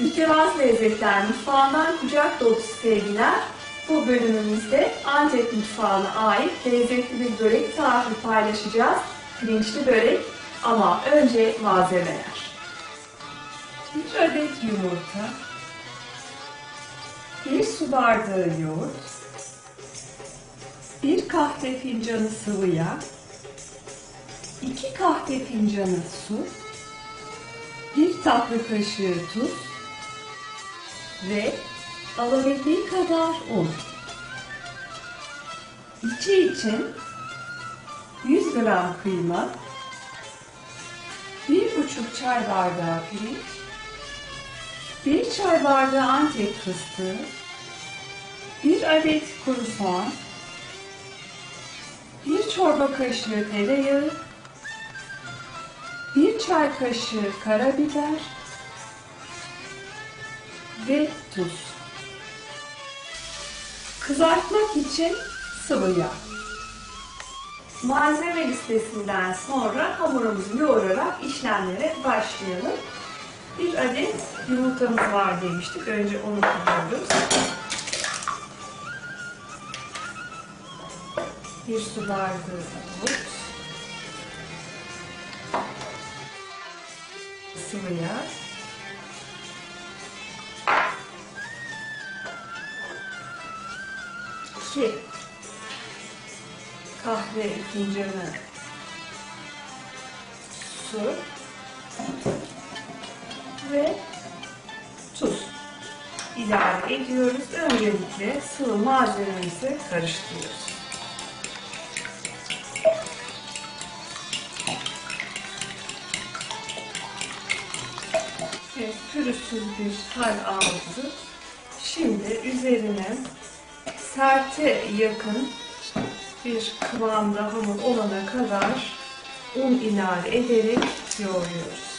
Mütevazı Lezzetler Mutfağından kucak dolusu sevgiler. Bu bölümümüzde Antep mutfağına ait lezzetli bir börek tarifi paylaşacağız. Pirinçli börek ama önce malzemeler. Bir adet yumurta, bir su bardağı yoğurt, bir kahve fincanı sıvı yağ, iki kahve fincanı su, bir tatlı kaşığı tuz ve alabildiği kadar un. İçi için 100 gram kıyma, bir buçuk çay bardağı pirinç, bir çay bardağı antep fıstığı, bir adet kuru soğan, bir çorba kaşığı tereyağı, bir çay kaşığı karabiber ve tuz. Kızartmak için sıvı yağ. Malzeme listesinden sonra hamurumuzu yoğurarak işlemlere başlayalım. Bir adet yumurtamız var demiştik. Önce onu kırıyoruz. Bir su bardağı yoğurt. sıvı yağ, iki kahve fincanı su ve tuz ilave ediyoruz. Öncelikle sıvı malzememizi karıştırıyoruz. Evet, pürüzsüz bir hal aldı. Şimdi üzerine serte yakın bir kıvamda hamur olana kadar un ilave ederek yoğuruyoruz.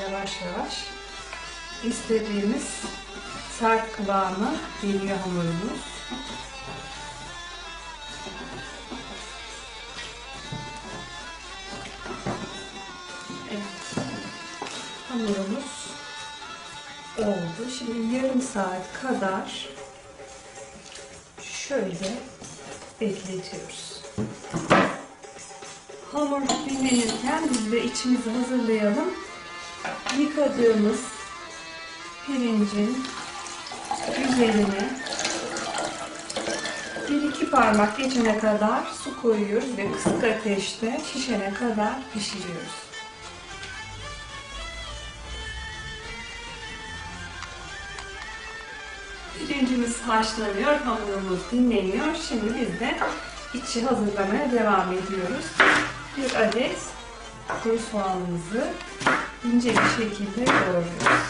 Yavaş yavaş istediğimiz sert kıvama geliyor hamurumuz. Hamurumuz oldu. Şimdi yarım saat kadar şöyle bekletiyoruz. Hamur dinlenirken biz de içimizi hazırlayalım. Yıkadığımız pirincin üzerine bir iki parmak geçene kadar su koyuyoruz ve kısık ateşte şişene kadar pişiriyoruz. Pirincimiz haşlanıyor, hamurumuz dinleniyor. Şimdi biz de içi hazırlamaya devam ediyoruz. Bir adet kuru soğanımızı ince bir şekilde doğruyoruz.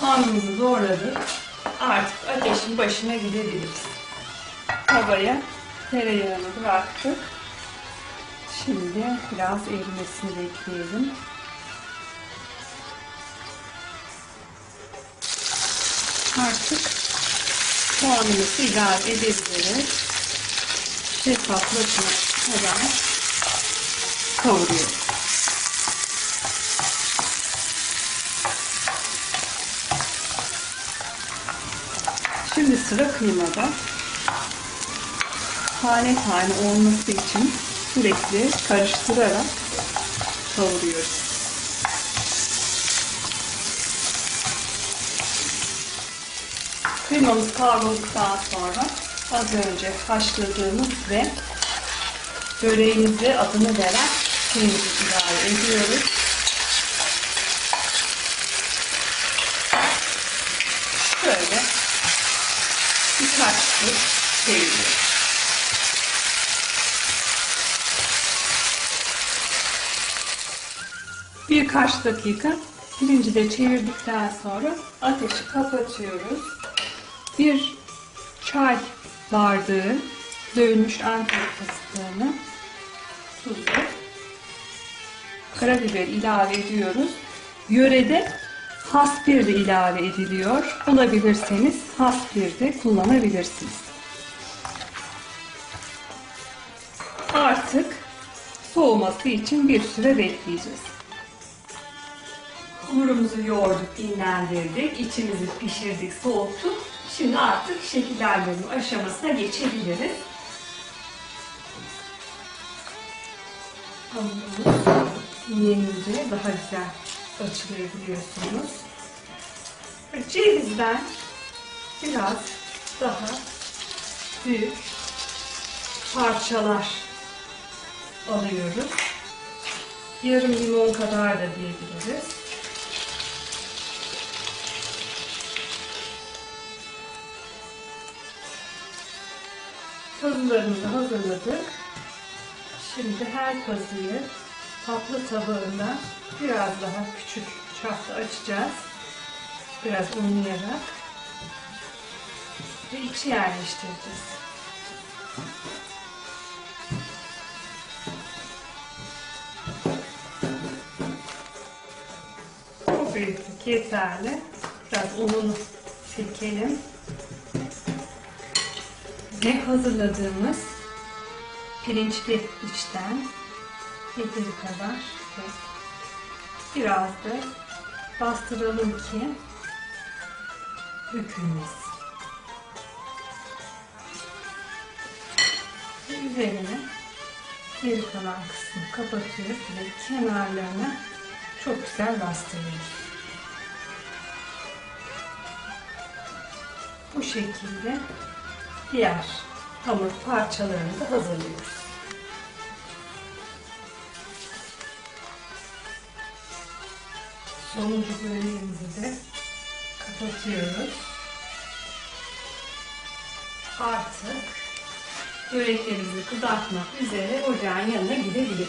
Soğanımızı doğradık. Artık ateşin başına gidebiliriz. Tavaya tereyağını bıraktık. Şimdi biraz erimesini bekleyelim. Artık soğanımızı ilave edebiliriz. Şeffaflaşana kadar kavuruyoruz. Şimdi sıra kıymada. Tane tane olması için sürekli karıştırarak kavuruyoruz. Kıymamız kavrulduktan sonra az önce haşladığımız ve böreğimize adını veren peyniri ilave ediyoruz. Şöyle birkaç tur çeviriyoruz. Birkaç dakika pirinci de çevirdikten sonra ateşi kapatıyoruz. Bir çay bardağı dövülmüş antep fıstığını, tuzu, karabiber ilave ediyoruz. Yörede has bir de ilave ediliyor. Bulabilirseniz has bir de kullanabilirsiniz. Artık soğuması için bir süre bekleyeceğiz. Hamurumuzu yoğurduk, dinlendirdik, içimizi pişirdik, soğuttuk. Şimdi artık şekillendirme aşamasına geçebiliriz. Hamurumuz yenince daha güzel açılıyor biliyorsunuz. Cevizden biraz daha büyük parçalar alıyoruz. Yarım limon kadar da diyebiliriz. Kazılarımızı hazırladık. Şimdi her kazıyı tatlı tabağında biraz daha küçük çapta açacağız. Biraz unlayarak ve içi yerleştireceğiz. Bu büyüklük yeterli. Biraz ununu silkelim. Ve hazırladığımız pirinçli içten yeteri kadar biraz da bastıralım ki dökülmesin. Üzerine geri kalan kısmı kapatıyoruz ve kenarlarına çok güzel bastırıyoruz. Bu şekilde diğer hamur parçalarını da hazırlıyoruz. Sonuncu böreğimizi de kapatıyoruz. Artık böreklerimizi kızartmak üzere ocağın yanına gidebiliriz.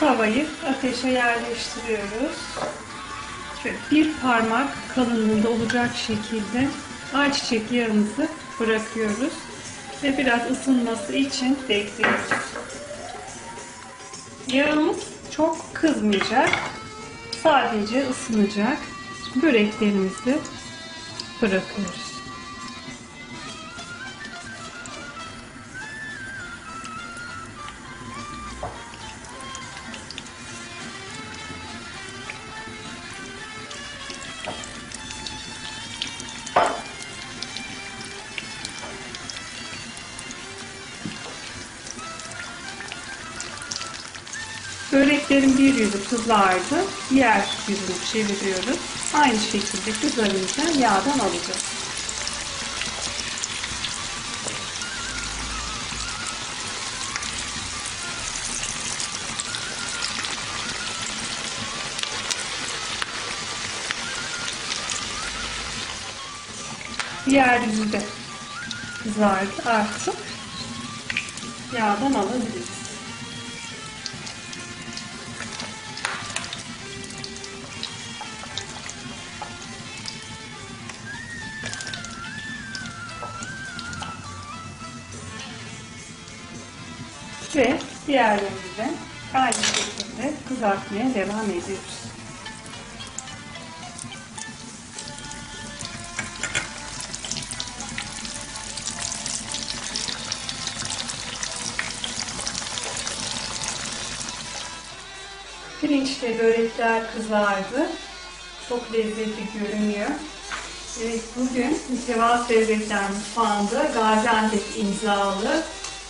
Tavayı ateşe yerleştiriyoruz. Şöyle bir parmak kalınlığında olacak şekilde ayçiçek yağımızı bırakıyoruz. Ve biraz ısınması için bekliyoruz. Yağımız çok kızmayacak. Sadece ısınacak. Böreklerimizi bırakıyoruz. Böreklerin bir yüzü kızardı. Diğer yüzünü çeviriyoruz. Aynı şekilde kızarınca yağdan alacağız. Diğer yüzü de kızardı artık. Yağdan alabiliriz. Ve diğerlerini de aynı şekilde kızartmaya devam ediyoruz. Pirinçle börekler kızardı. Çok lezzetli görünüyor. Evet, bugün Mütevaz Lezzetler Mutfağı'nda Gaziantep imzalı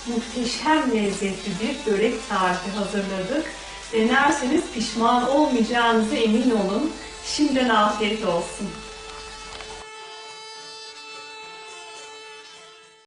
muhteşem lezzetli bir börek tarifi hazırladık. Denerseniz pişman olmayacağınıza emin olun. Şimdiden afiyet olsun.